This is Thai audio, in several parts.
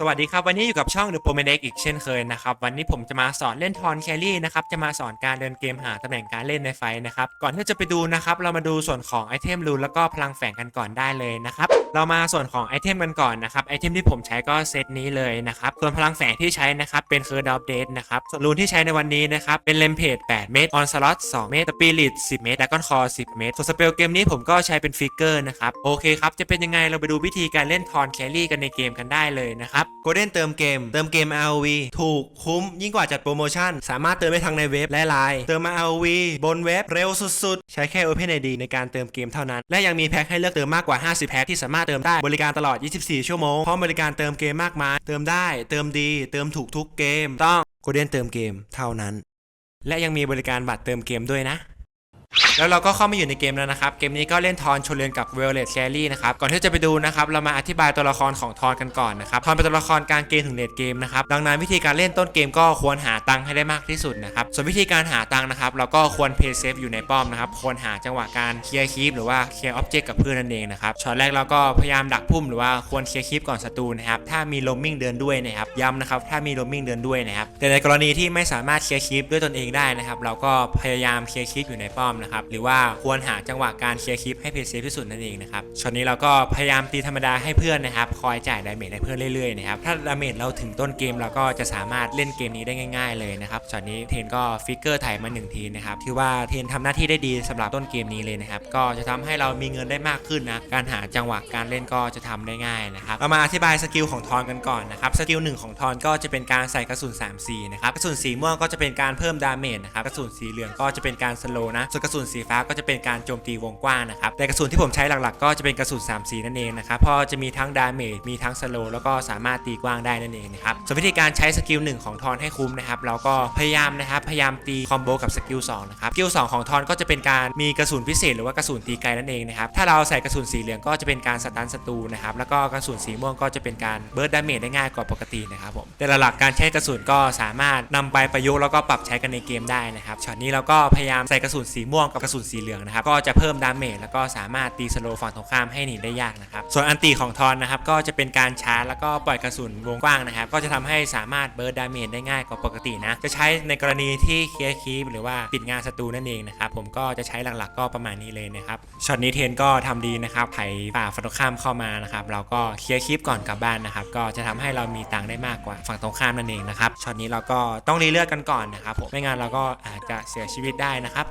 สวัสดีครับ วันนี้อยู่กับช่อง The p o m e d e อีกเช่นเคยนะครับ วันนี้ผมจะมาสอนเล่นทอนแครี่นะครับ จะมาสอนการเดินเกมหาตำแหน่งการเล่นในไฟนะครับ ก่อนที่จะไปดูนะครับ เรามาดูส่วนของไอเทมรูนแล้วก็พลังแฝงกันก่อนได้เลยนะครับ เรามาส่วนของไอเทมกันก่อนนะครับ ไอเทมที่ผมใช้ก็เซตนี้เลยนะครับ ส่วนพลังแฝงที่ใช้นะครับ เป็นเคอร์ดอฟเดทนะครับ ส่วนรูนที่ใช้ในวันนี้นะครับ เป็นเลมเพจ8เมตรออนสล็อต2เมตรสปิริต10 เมตรดักกอนคอ10 เมตร ส่วนสเปลเกมนี้ผมก็ใช้เป็นฟิกเกอร์นะครับ โอเคครับ จะเป็นยังไงเราไปดูวิธีการเล่นทอนแครี่กันในเกมกันได้เลยนะครับโกลเด้นเติมเกม เติมเกม ROV ถูกคุ้มยิ่งกว่าจัดโปรโมชั่น สามารถเติมได้ทั้งในเว็บและไลน์เติมมา ROV บนเว็บเร็วสุดๆ ใช้แค่ OpenID ในการเติมเกมเท่านั้น และยังมีแพ็คให้เลือกเติมมากกว่า 50 แพ็คที่สามารถเติมได้บริการตลอด 24 ชั่วโมงพร้อมบริการเติมเกมมากมาย เติมได้ เติมดี เติมถูกทุกเกม ต้องโกลเด้นเติมเกมเท่านั้น และยังมีบริการบัตรเติมเกมด้วยนะ แล้วเราก็เข้ามาอยู่ในเกมแล้วนะครับ เกมนี้ก็เล่นทอนชนเรียนกับเวลเลตแครี่นะครับ ก่อนที่จะไปดูนะครับ เรามาอธิบายตัวละครของทอนกันก่อนนะครับ ทอนเป็นตัวละครกลางเกมถึงเลตเกมนะครับ ดังนั้นวิธีการเล่นต้นเกมก็ควรหาตังค์ให้ได้มากที่สุดนะครับ ส่วนวิธีการหาตังค์นะครับ เราก็ควรเพย์เซฟอยู่ในป้อมนะครับ ควรหาจังหวะการเคลียร์คีปหรือว่าเคลียร์ออบเจกต์กับเพื่อนนั่นเองนะครับ ช็อตแรกเราก็พยายามดักพุ่มหรือว่าควรเคลียร์คีปก่อนศัตรูนะครับ ถ้ามีโลมมิ่งเดินด้วยนะครับย้ำนะครับถ้ามีโลมมิ่งเดินด้วยนะครับแต่ในกรณีที่ไม่สามารถเคลียร์คีปด้วยตนเองได้นะครับเราก็พยายามเคลียร์คีปอยู่ในป้อมนะครับหรือว่าควรหาจังหวะการเคลียร์คีปให้เพย์เซฟที่สุดนั่นเองนะครับช็อตนี้เราก็พยายามตีธรรมดาให้เพื่อนนะครับคอยจ่ายดาเมจให้เพื่อนเรื่อยๆนะครับถ้าดาเมจเราถึงต้นเกมเราก็จะสามารถเล่นเกมนี้ได้ง่าย ๆ เลยนะครับช็อตนี้เทนก็ฟิกเกอร์ถ่ายมาหนึ่งทีนะครับที่ว่าเทนทำหน้าที่ได้ดีสำหรับต้นเกมนี้เลยนะครับก็จะทำให้เรามีเงินได้มากขึ้นนะการหาจังหวะการเล่นก็จะทำได้ง่ายนะครับเรามาอธิบายสกิลของทอนกันก่อนนะครับสกิลหนึ่งของทอนก็จะเป็นการใส่กระสุน3 4นะครับกระสุนสีม่วงก็จะเป็นการเพิ่มดาเมจนะครับกระสุนสีเหลืองก็จะเป็นการสโลนะส่วนกระสุนสีีฟ้าก็จะเป็นการโจมตีวงกว้างนะครับแต่กระสุนที่ผมใช้หลักๆ ก็จะเป็นกระสุน3สีนั่นเองนะครับพราะจะมีทั้งดาเมจมีทั้งสโลแล้วก็สามารถตีกว้างได้นั่นเองนะครับส่วนวิธีการใช้สกิลหนึ่งของทอนให้คุ้มนะครับเราก็พยายามนะครับพยายามตีคอมโบกับสกิล2นะครับสกิล2ของทอนก็จะเป็นการมีกระสุนพิเศษ หรือว่ากระสุนตีไกลนั่นเองนะครับถ้าเราใส่กระสุนสีเหลืองก็จะเป็นการสตันศัตรูนะครับแล้วก็กระสุนสีม่วงก็จะเป็นการเบิร์ดดาเมจได้ง่ายกว่าปกตินะครับผมแต่หลักการใช้กระสุนก็สามารถนำไปประยุกต์แล้วก็ปรับใช้กันในเกมได้นะครับช็อตนี้เราก็พยายามใส่กระสุนสีม่วงกับระสุนสีเหลืองนะครับก็จะเพิ่มดาเมจแล้วก็สามารถตีสโลฝั่งตรงข้ามให้หนีได้ยากนะครับส่วนอันตีของทอนนะครับก็จะเป็นการชาร์จแล้วก็ปล่อยกระสุนวงกว้างนะครับก็จะทำให้สามารถเบิร์ดดาเมจได้ง่ายกว่าปกตินะจะใช้ในกรณีที่เคลียร์คีปหรือว่าปิดงานศัตรูนั่นเองนะครับผมก็จะใช้หลักๆ ก็ประมาณนี้เลยนะครับช็อตนี้เทนก็ทำดีนะครับไถฝ่าฝั่งตรงข้ามเข้ามานะครับเราก็เคลียร์คลิปก่อนกลับบ้านนะครับก็จะทำให้เรามีตังค์ได้มากกว่าฝั่งตรงข้ามนั่นเองนะครับช็อตนี้เราก็ต้องรีเลือกกันก่อนนะครับผมไม่งั้นเราก็อาจจะเสียชีวิตได้นะครับ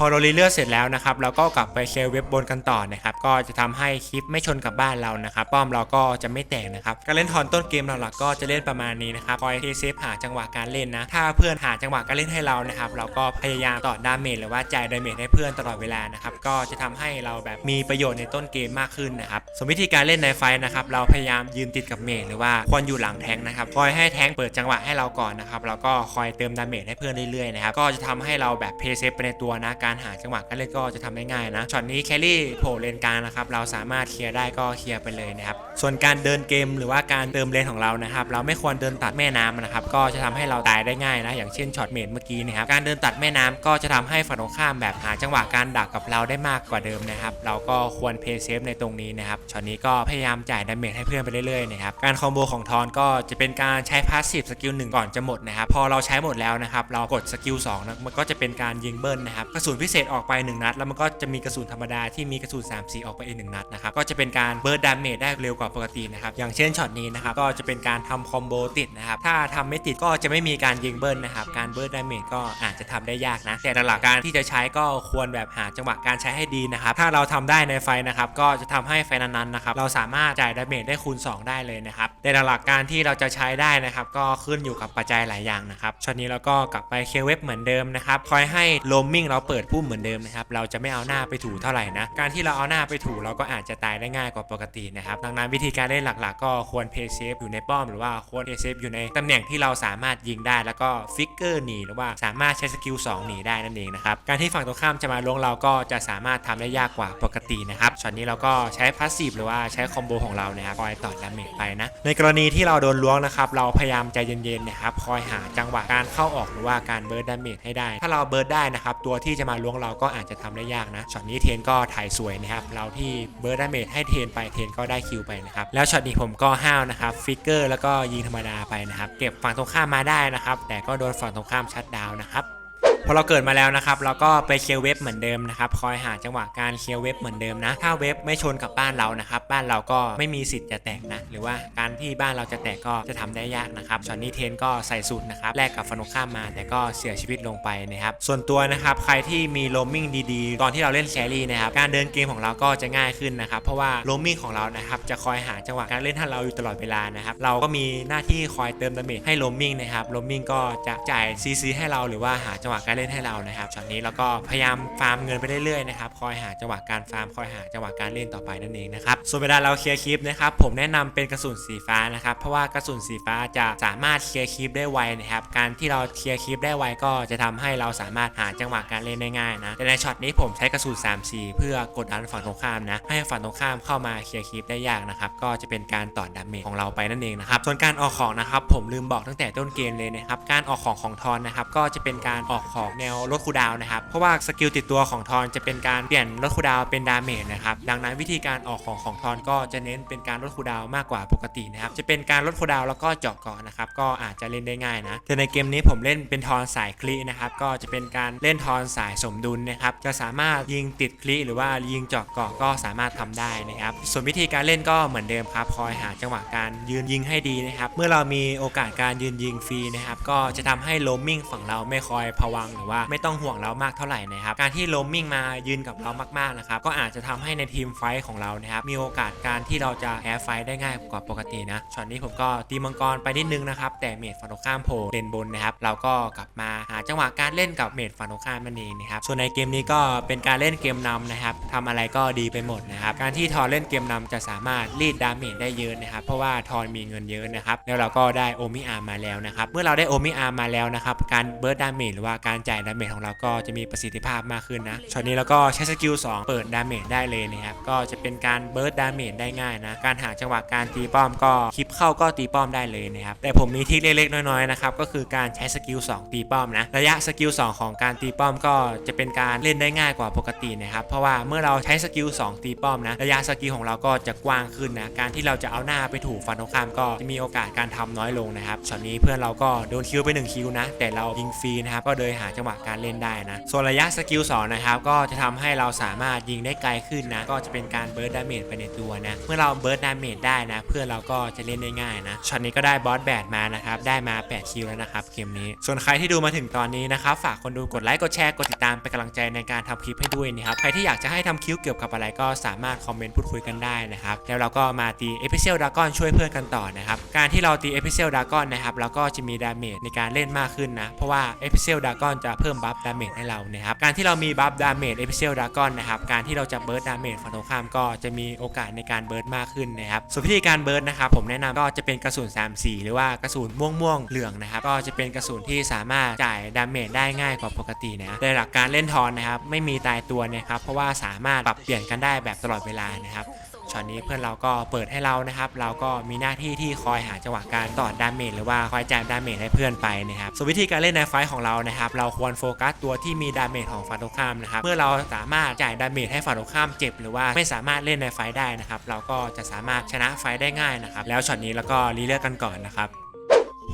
พอเรารีเลือกเสร็จแล้วนะครับเราก็กลับไปเคลียร์เว็บบนกันต่อนะครับก็จะทำให้คลิปไม่ชนกับบ้านเรานะครับป้อมเราก็จะไม่แตกนะครับการเล่นทอนต้นเกมหลักๆก็จะเล่นประมาณนี้นะครับคอยเทเซฟหาจังหวะการเล่นนะ ถ้าเพื่อนหาจังหวะการเล่นให้เรานะครับเราก็พยายามต่อดาเมจหรือว่าจ่ายดาเมจให้เพื่อนตลอดเวลานะครับก็จะทำให้เราแบบมีประโยชน์ในต้นเกมมากขึ้นนะครับส่วนวิธีการเล่นในไฟนะครับเราพยายามยืนติดกับเมจหรือว่าควรอยู่หลังแทงนะครับคอยให้แทงเปิดจังหวะให้เราก่อนนะครับแล้วก็คอยเติมดาเมจให้เพื่อนเรื่อยๆนะครับก็จะทำให้เราแบบเพย์เซฟไปในตัวนะการการหาจังหวะการเล่นก็จะทำได้ง่ายนะช็อตนี้แคลรี่โผล่เลนกลางนะครับเราสามารถเคลียร์ได้ก็เคลียร์ไปเลยนะครับส่วนการเดินเกมหรือว่าการเติมเลนของเรานะครับเราไม่ควรเดินตัดแม่น้ำนะครับก็จะทำให้เราตายได้ง่ายนะอย่างเช่นช็อตเมดเมื่อกี้นะครับการเดินตัดแม่น้ำก็จะทำให้ฝั่งตรงข้ามแบบหาจังหวะการดักกับเราได้มากกว่าเดิมนะครับเราก็ควรเพย์เซฟในตรงนี้นะครับช็อตนี้ก็พยายามจ่ายดาเมจให้เพื่อนไปเรื่อยๆนะครับการคอมโบของทอนก็จะเป็นการใช้พาสซีฟสกิลหนึ่งก่อนจะหมดนะครับพอเราใช้หมดแล้วนะครับเรากดสกิล2นะมันก็จะเป็นการยิงเบิ้ลนะครับกระสุนพิเศษออกไป 1 นัด แล้วมันก็จะมีกระสุนธรรมดาที่มีกระสุน3 4ออกไปอีกหนึ่งนัดนะครับก็จะเป็นการเบิร์ดดาเมจได้เร็วกว่าปกตินะครับอย่างเช่นช็อตนี้นะครับก็จะเป็นการทำคอมโบติดนะครับถ้าทำไม่ติดก็จะไม่มีการยิงเบิ้ลนะครับการเบิร์ดดาเมจก็อาจจะทำได้ยากนะแต่หลักการที่จะใช้ก็ควรแบบหาจังหวะการใช้ให้ดีนะครับถ้าเราทำได้ในไฟนะครับก็จะทำให้ไฟนั้นๆนะครับเราสามารถจ่ายดาเมจได้คูณ 2 ได้เลยนะครับแต่หลักการที่เราจะใช้ได้นะครับก็ขึ้นอยู่กับปัจจัยหลายอย่างนะครับช็อตนี้เราก็กลับไปเคเว็บเหมือนเดิมนะครับคอยให้โลมมิ่งเราเปิดพุ่มเหมือนเดิมนะครับเราจะไม่เอาหน้าไปถูเท่าไหร่นะการที่เราเอาหน้าไปถูเราก็อาจจะตายได้ง่ายกว่าปกตินะครับดังนั้นวิธีการเล่นหลักๆ ก็ควรเพย์เซฟอยู่ในป้อมหรือว่าควรเพย์เซฟอยู่ในตำแหน่งที่เราสามารถยิงได้แล้วก็ฟิกเกอร์หนีหรือว่าสามารถใช้สกิล2หนีได้นั่นเองนะครับการที่ฝั่งตรงข้ามจะมาล้วงเราก็จะสามารถทำได้ยากกว่าปกตินะครับช็อตนี้เราก็ใช้พาสซีฟหรือว่าใช้คอมโบของเรานะครับคอยต่อดาเมจไปนะในกรณีที่เราโดนล้วงนะครับเราพยายามใจเย็นๆนะครับคอยหาจังหวะการเข้าออกหรือว่าการเบิร์ดดาเมจให้ได้ ถ้าเราเบิร์ดได้นะครับตัวที่จะมาล้วงเราก็อาจจะทำได้ยากนะช็อตนี้เทนก็ถ่ายสวยนะครับเราที่เบิร์ดดาเมจให้เทนไปเทนก็ได้คิวไปนะครับแล้วช็อตนี้ผมก็ห้าวนะครับฟิกเกอร์แล้วก็ยิงธรรมดาไปนะครับเก็บฝั่งตรงข้ามมาได้นะครับแต่ก็โดนฝั่งตรงข้ามชัดดาวนะครับ พอเราเกิดมาแล้วนะครับเราก็ไปเคลียร์เว็บเหมือนเดิมนะครับคอยหาจังหวะการเคลียร์เว็บเหมือนเดิมนะ ถ้าเว็บไม่ชนกับบ้านเรานะครับบ้านเราก็ไม่มีสิทธิ์จะแตกนะ หรือว่าการที่บ้านเราจะแตกก็จะทำได้ยากนะครับชอตนี้เทนก็ใส่สูตรนะครับแลกกับฟันตรงข้ามมา แต่ก็เสียชีวิตลงไปนะครับส่วนตัวนะครับใครที่มีโรมมิ่งดีๆ ตอนที่เราเล่นแครี่นะครับการเดินเกมของเราก็จะง่ายขึ้นนะครับเพราะว่าโรมมิ่งของเรานะครับจะคอยหาจังหวะการเล่นให้เราอยู่ตลอดเวลานะครับเราก็มีหน้าที่คอยเติมดาเมจให้โรมมิ่งนะครับโรมมิ่งก็จะจ่ายซีซีให้เราหรือว่าหาจังหวะการเล่นให้เรานะครับช็อตนี้เราก็พยายามฟาร์มเงินไปเรื่อยๆนะครับคอยหาจังหวะการฟาร์มคอยหาจังหวะการเล่นต่อไปนั่นเองนะครับส่วนเวลาเราเคลียร์คลิปนะครับผมแนะนำเป็นกระสุนสีฟ้านะครับเพราะว่ากระสุนสีฟ้าจะสามารถเคลียร์คลิปได้ไวนะครับการที่เราเคลียร์คลิปได้ไวก็จะทำให้เราสามารถหาจังหวะการเล่นได้ง่ายนะแต่ในช็อตนี้ผมใช้กระสุน3 4เพื่อกดดันฝั่งตรงข้ามนะให้ฝั่งตรงข้ามเข้ามาเคลียร์คลิปได้ยากนะครับก็จะเป็นการต่อดาเมจของเราไปนั่นเองนะครับส่วนการออกของนะครับผมลืมบอกตั้งแต่ต้นเกมเลยนะครับการออกของของทอนนะครับก็จะเป็นการออกของแนวลดคูดาวนะครับ เพราะว่าสกิลติดตัวของทอนจะเป็นการเปลี่ยนลดคูดาวเป็นดาเมจนะครับ ดังนั้นวิธีการออกของของทอนก็จะเน้นเป็นการลดคูดาวมากกว่าปกตินะครับ จะเป็นการลดคูดาวแล้วก็เจาะเกาะนะครับ ก็อาจจะเล่นได้ง่ายนะ แต่ในเกมนี้ผมเล่นเป็นทอนสายคลีนะครับ ก็จะเป็นการเล่นทอนสายสมดุลนะครับ จะสามารถยิงติดคลีหรือว่ายิงเจาะเกาะก็สามารถทำได้นะครับ ส่วนวิธีการเล่นก็เหมือนเดิมครับ คอยหาจังหวะการยืนยิงให้ดีนะครับ เมื่อเรามีโอกาสการยืนยิงฟรีนะครับ ก็จะทำให้โลมมิ่งฝั่งเราไม่คอยผวังหรือว่าไม่ต้องห่วงเรามากเท่าไหร่นะครับการที่โลมมิ่งมายืนกับเรามากๆนะครับก็อาจจะทำให้ในทีมไฟท์ของเรานะครับมีโอกาสการที่เราจะแพ้ไฟท์ได้ง่ายกว่าปกตินะช็อตนี้ผมก็ตีมังกรไปนิดนึงนะครับแต่เมดฝั่งตรงข้ามโผล่เลนบนนะครับเราก็กลับมาหาจังหวะการเล่นกับเมดฝั่งตรงข้ามนั่นเองนะครับส่วนในเกมนี้ก็เป็นการเล่นเกมนำนะครับทำอะไรก็ดีไปหมดนะครับการที่ทอนเล่นเกมนำจะสามารถรีดดาเมจได้เยอะนะครับเพราะว่าทอนมีเงินเยอะนะครับแล้วเราก็ได้โอมิอาร์มาแล้วนะครับเมื่อเราได้โอมิอาร์มาแล้วนะครับการเบิร์ดดาเมจหรือว่าการการจ่ายดาเมจของเราก็จะมีประสิทธิภาพมากขึ้นนะช็อตนี้เราก็ใช้สกิล2 เปิดดาเมจได้เลยนะครับก็จะเป็นการเบิร์ดดาเมจได้ง่ายนะการหาจังหวะการตีป้อมก็คลิปเข้าก็ตีป้อมได้เลยนะครับแต่ผมมีทิคเล็กๆน้อยๆนะครับก็คือการใช้สกิล2 ตีป้อมนะระยะสกิล2ของการตีป้อมก็จะเป็นการเล่นได้ง่ายกว่าปกตินะครับเพราะว่าเมื่อเราใช้สกิล2 ตีป้อมนะระยะสกิลของเราก็จะกว้างขึ้นนะการที่เราจะเอาหน้าไปถูกฟันตรงข้ามก็จะมีโอกาสการทำน้อยลงนะครับช็อตนี้เพื่อนเราก็โดนคิวไป1คิวนะแต่เรายิงฟรีนะครับก็เลยหาจังหวะการเล่นได้นะ ส่วนระยะสกิล2นะครับก็จะทำให้เราสามารถยิงได้ไกลขึ้นนะ ก็จะเป็นการเบิร์ดดาเมจไปในตัวนะ เมื่อเราเบิร์ดดาเมจได้นะ เพื่อนเราก็จะเล่นได้ง่ายนะช็อตนี้ก็ได้บอสแบดมานะครับ ได้มา 8 คิวแล้วนะครับเกมนี้ ส่วนใครที่ดูมาถึงตอนนี้นะครับฝากคนดูกดไลค์กดแชร์กดติดตามเป็นกำลังใจในการทำคลิปให้ด้วยนะครับใครที่อยากจะให้ทำคลิปเกี่ยวกับอะไรก็สามารถคอมเมนต์พูดคุยกันได้นะครับแล้วเราก็มาตีเอพิเซลดากอนช่วยเพื่อนกันต่อนะครับการที่เราตีเอพิเซลดากอนนะครับเราก็จะมีดาเมจในการเล่นมากขึ้นนะเพราะว่าเอพิเซลดากอนจะเพิ่มบัฟดาเมจให้เรานะครับการที่เรามีบัฟดาเมจเอพิเซลดากอนนะครับการที่เราจะเบิร์ดดาเมจฝั่งตรงข้ามก็จะมีโอกาสในการเบิร์ดมากขึ้นนะครับส่วนวิธีการเบิร์ดนะครับผมแนะนำก็จะเป็นกระสุน3สีหรือว่ากระสุนม่วงม่วงๆเหลืองนะครับก็จะเป็นกระสุนที่สามารถจ่ายดาเมจได้ง่ายกว่าปกตินะโดยหลักการเล่นทอนนะครับไม่มีตายตัวนะครับเพราะว่าสามารถปรับเปลี่ยนกันได้แบบตลอดเวลานะครับ ช็อตนี้เพื่อนเราก็เปิดให้เรานะครับ เราก็มีหน้าที่ที่คอยหาจังหวะการต่อดาเมจหรือว่าคอยจ่ายดาเมจให้เพื่อนไปนะครับส่วนวิธีการเล่นในไฟท์ของเรานะครับ เราควรโฟกัสตัวที่มีดาเมจของฝั่งตรงข้ามนะครับเมื่อเราสามารถจ่ายดาเมจให้ฝั่งตรงข้ามเจ็บหรือว่าไม่สามารถเล่นในไฟท์ได้นะครับ เราก็จะสามารถชนะไฟท์ได้ง่ายนะครับ แล้วช็อตนี้เราก็รีเลือกกันก่อนนะครับ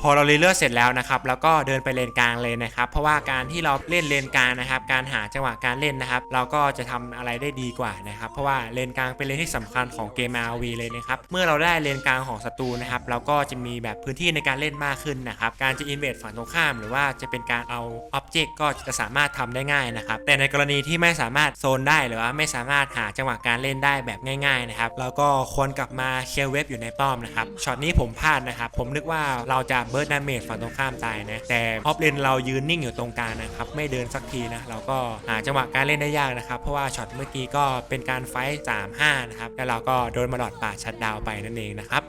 พอเรารีเลือกเสร็จแล้วนะครับแล้วก็เดินไปเลนกลางเลยนะครับ เพราะว่าการที่เราเล่นเลนกลางนะครับ การหาจังหวะการเล่นนะครับ เราก็จะทำอะไรได้ดีกว่านะครับ เพราะว่าเลนกลางเป็นเลนที่สำคัญของเกม RV เลยนะครับ เมื่อเราได้เลนกลางของศัตรูนะครับ เราก็จะมีแบบพื้นที่ในการเล่นมากขึ้นนะครับ การจะอินเวดฝั่งตรงข้าม หรือว่าจะเป็นการเอาอ็อบเจกต์ก็จะสามารถทำได้ง่ายนะครับ แต่ในกรณีที่ไม่สามารถโซนได้หรือว่าไม่สามารถหาจังหวะการเล่นได้แบบง่าย ๆนะครับ เราก็ควรกลับมาเคลียร์เว็บอยู่ในป้อมนะครับช็อตนี้ผมพลาดนะครับ ผมนึกว่าเราจะเบิร์ดดาเมจฝั่งตรงข้ามตายนะแต่ออฟเลนเรายืนนิ่งอยู่ตรงกลางนะครับไม่เดินสักทีนะเราก็หาจังหวะการเล่นได้ยากนะครับเพราะว่าช็อตเมื่อกี้ก็เป็นการไฟท์3 5นะครับแล้วเราก็โดนมาดอดป่าชัดดาวไปนั่นเองนะครับ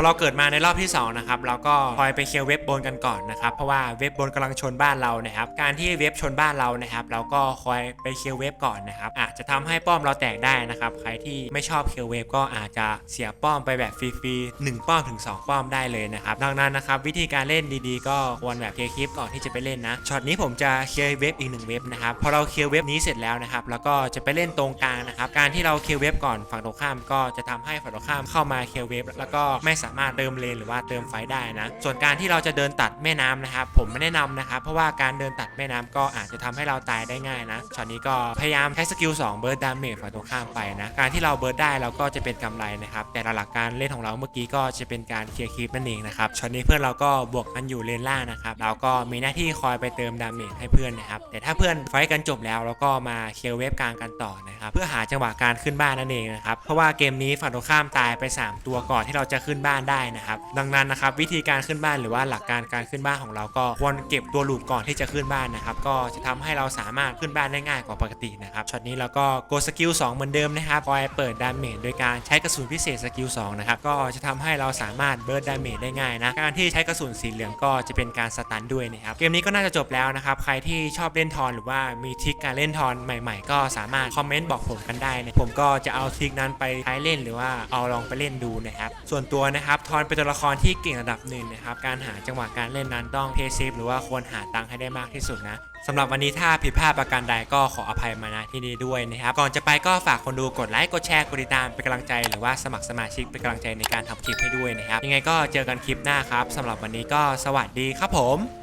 ออเราเกิดมาในรอบที่สองนะครับเราก็คอยไปเคลียร์เว็บบนกันก่อนนะครับเพราะว่าเว็บบนกำลังชนบ้านเรานะครับการที่เว็บชนบ้านเรานะครับเราก็คอยไปเคลียร์เว็บก่อนนะครับอาจจะทำให้ป้อมเราแตกได้นะครับใครที่ไม่ชอบเคลียร์เว็บก็อาจจะเสียป้อมไปแบบฟรีๆหนึ่งป้อมถึงสองป้อมได้เลยนะครับดังนั้นนะครับวิธีการเล่นดีๆ ก็ควรแบบเคลียร์คลิปก่อนที่จะไปเล่นนะช็อตนี้ผมจะเคลียร์เว็บอีกหนึ่งเว็บนะครับพอเราเคลียร์เว็บนี้เสร็จแล้วนะครับแล้วก็จะไปเล่นตรงกลางนะครับการที่เราเคลียร์เว็บก่อนฝั่งตรงข้ามก็จะทำให้ฝั่งตรงข้ามเข้ามาเคลียร์เว็บแล้วก็ไม่สามารถเติมเลนหรือว่าเติมไฟได้นะ ส่วนการที่เราจะเดินตัดแม่น้ำนะครับผมไม่แนะนำนะครับเพราะว่าการเดินตัดแม่น้ำก็อาจจะทำให้เราตายได้ง่ายนะช็อตนี้ก็พยายามใช้สกิล2เบิร์ดดาเมจฝั่งตรงข้ามไปนะการที่เราเบิร์ดได้เราก็จะเป็นกำไรนะครับแต่หลักการเล่นของเราเมื่อกี้ก็จะเป็นการเคลียร์คลิปนั่นเองนะครับช็อตนี้เพื่อนเราก็บวกกันอยู่เลนล่างนะครับเราก็มีหน้าที่คอยไปเติมดาเมจให้เพื่อนนะครับแต่ถ้าเพื่อนไฟกันจบแล้วเราก็มาเคลียร์เวฟกลางกันต่อนะครับเพื่อหาจังหวะการขึ้นบ้านนั่นเองนะครับเพราะว่าเกมนี้ฝั่งตรงข้ามตายไป 3 ตัวก่อนที่เราจะขึ้นบ้านได้นะครับ ดังนั้นนะครับวิธีการขึ้นบ้านหรือว่าหลักการการขึ้นบ้านของเราก็ควรเก็บตัวลูปก่อนที่จะขึ้นบ้านนะครับ ก็จะทำให้เราสามารถขึ้นบ้านได้ง่ายกว่าปกตินะครับช็อตนี้เราก็โกสกิล2เหมือนเดิมนะครับคอยเปิดดาเมจโดยการใช้กระสุนพิเศษสกิล2นะครับก็จะทำให้เราสามารถเบิร์ดดาเมจได้ง่ายนะการที่ใช้กระสุนสีเหลืองก็จะเป็นการสตันด้วยนะครับเกมนี้ก็น่าจะจบแล้วนะครับใครที่ชอบเล่นทอนหรือว่ามีทริคการเล่นทอนใหม่ ๆ ก็สามารถคอมเมนต์บอกผมกันได้นะผมก็จะเอาทริคนั้นไปใช้เล่นหรือว่าเอาลองไปเล่นดูนะครับส่วนตัวนะครับทอนเป็นตัวละครที่เก่งระดับหนึ่งนะครับการหาจังหวะการเล่นนั้นต้องเพย์ซีฟหรือว่าควรหาตังค์ให้ได้มากที่สุดนะสำหรับวันนี้ถ้าผิดพลาดประการใดก็ขออภัยมาณที่นี้ด้วยนะครับ ก่อนจะไปก็ฝากคนดูกดไลค์กดแชร์กดติดตามเป็นกำลังใจ หรือว่าสมัครสมาชิกเป็นกำลังใจในการทำคลิปให้ด้วยนะครับ ยังไงก็เจอกันคลิปหน้าครับสำหรับวันนี้ก็สวัสดีครับผม